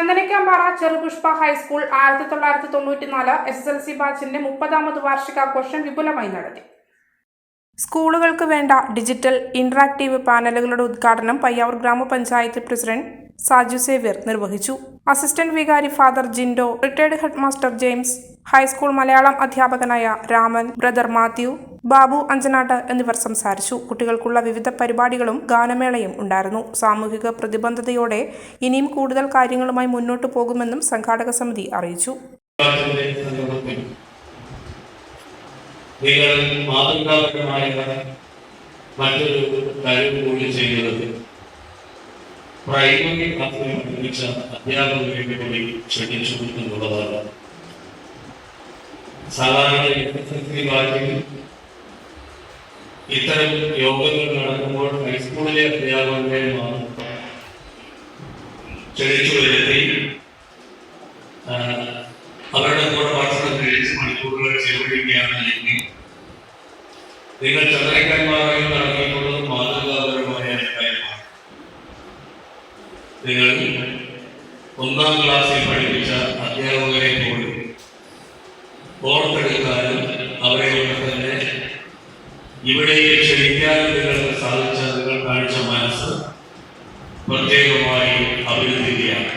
Chandanakampara Cherupushpa high school ആയിരത്തി തൊള്ളായിരത്തി തൊണ്ണൂറ്റിനാല് എസ് എസ് എൽ സി ബാച്ചിന്റെ മുപ്പതാമത് വാർഷികാഘോഷം വിപുലമായി നടത്തി. സ്കൂളുകൾക്ക് വേണ്ട ഡിജിറ്റൽ ഇന്ററാക്റ്റീവ് പാനലുകളുടെ ഉദ്ഘാടനം പയ്യാവൂർ ഗ്രാമപഞ്ചായത്ത് പ്രസിഡന്റ് സാജു സേവ്യർ നിർവഹിച്ചു. അസിസ്റ്റന്റ് വികാരി father Jindo retired headmaster James high school Malayalam അധ്യാപകനായ രാമൻ ബ്രദർ മാത്യു ബാബു അഞ്ചനാട്ട് എന്നിവർ സംസാരിച്ചു. കുട്ടികൾക്കുള്ള വിവിധ പരിപാടികളും ഗാനമേളയും ഉണ്ടായിരുന്നു. സാമൂഹിക പ്രതിബദ്ധതയോടെ ഇനിയും കൂടുതൽ കാര്യങ്ങളുമായി മുന്നോട്ടു പോകുമെന്നും സംഘാടക സമിതി അറിയിച്ചു. മാതൃകാപരമായ മറ്റൊരു കാര്യം കൂടി ചെയ്യുന്നത്. പ്രൈമറി സാധാരണ ഇത്തരം യോഗങ്ങൾ നടക്കുമ്പോൾ ഹൈസ്കൂളിലെ അധ്യാപകരെ മാത്രം ക്ഷണിച്ചു വരുത്തി അവരുടെ കൂടെ ഭക്ഷണം കഴിച്ച് മണിക്കൂറുകൾ ചെലവഴിക്കുകയാണ് എങ്കിൽ നിങ്ങൾ ചന്ദ്രക്കന്മാരായി നടത്തിയിട്ടുള്ളത് മാതൃകാപരമായ കാര്യമാണ്. നിങ്ങൾ ഒന്നാം ക്ലാസ്സിൽ പഠിപ്പിച്ച അധ്യാപകരെ പോലും ഓർത്തെടുക്കാനും അവരെ കൊണ്ട് ഇവിടെ ക്ഷണിക്കാൻ നിങ്ങൾക്ക് സാധിച്ച നിങ്ങൾ കാണിച്ച മനസ്സ് പ്രത്യേകമായി അഭിനന്ദിക്കുകയാണ്.